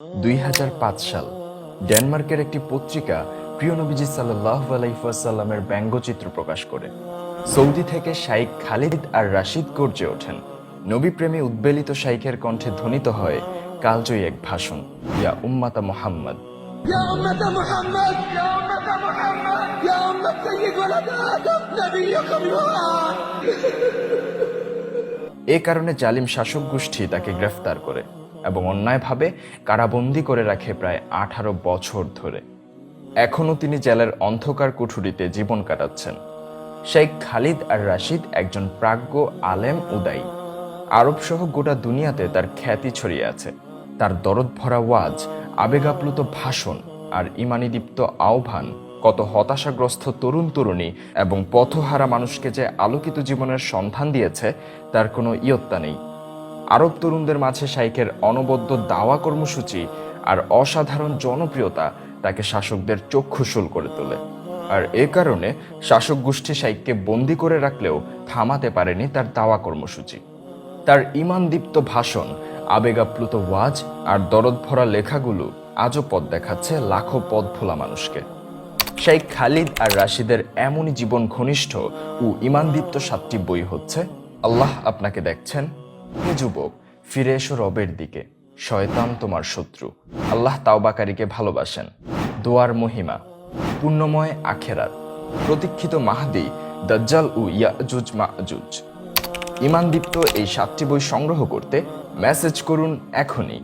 দুই হাজার পাঁচ সাল ডেনমার্কের একটি পত্রিকা প্রিয় নবীজি সাল্লাহ আলাইসাল্লামের ব্যঙ্গচিত্র প্রকাশ করে। সৌদি থেকে শাইক খালিদ আর রাশিদ গর্জে ওঠেন। নবী প্রেমী উদ্বেলিত শাইখের কণ্ঠে ধ্বনিত হয় কালজয়ী এক ভাষণ ইয়া উম্মাতা মোহাম্মদ। এ কারণে জালিম শাসক গোষ্ঠী তাকে গ্রেফতার করে। এবং অন্যায়ভাবে কারাবন্দী করে রাখে প্রায় আঠারো বছর ধরে। এখনও তিনি জেলের অন্ধকার কুঠুরিতে জীবন কাটাচ্ছেন। শেখ খালিদ আর রাশিদ একজন প্রাজ্ঞ আলেম উদাই আরব সহ গোটা দুনিয়াতে তার খ্যাতি ছড়িয়ে আছে। তার দরদ ভরা ওয়াজ, আবেগাপ্লুত ভাষণ আর ইমানিদীপ্ত আহ্বান, কত হতাশাগ্রস্ত তরুণ তরুণী এবং পথহারা মানুষকে যে আলোকিত জীবনের সন্ধান দিয়েছে, তার কোনো ইয়ত্তা নেই। আরব তরুণদের মাঝে শাইখের অনবদ্য দাওয়া কর্মসূচি আর অসাধারণ জনপ্রিয়তা তাকে শাসকদের চক্ষুশূল করে তোলে। আর এ কারণে শাসক গোষ্ঠী শাইককে বন্দি করে রাখলেও থামাতে পারেনি তার দাওয়া কর্মসূচি। তার ইমানদীপ্ত ভাষণ, আবেগাপ্লুত ওয়াজ আর দরদ ভরা লেখাগুলো আজও পথ দেখাচ্ছে লাখো পথ ভোলা মানুষকে। শেখ খালিদ আর রাশিদের এমনই জীবন ঘনিষ্ঠ ও ইমানদীপ্ত সাতটি বই হচ্ছে, আল্লাহ আপনাকে দেখছেন। হে যুবক, ফিরে এসো রবের দিকে। শয়তান তোমার শত্রু। আল্লাহ তাওবাকারীকে ভালোবাসেন। দোয়ার মহিমা পূর্ণময় আখেরাত। প্রতীক্ষিত মাহাদি, দজ্জাল উ ইয়াজুজ মাজুজ। ইমানদীপ্ত এই সাতটি বই সংগ্রহ করতে মেসেজ করুন এখনই।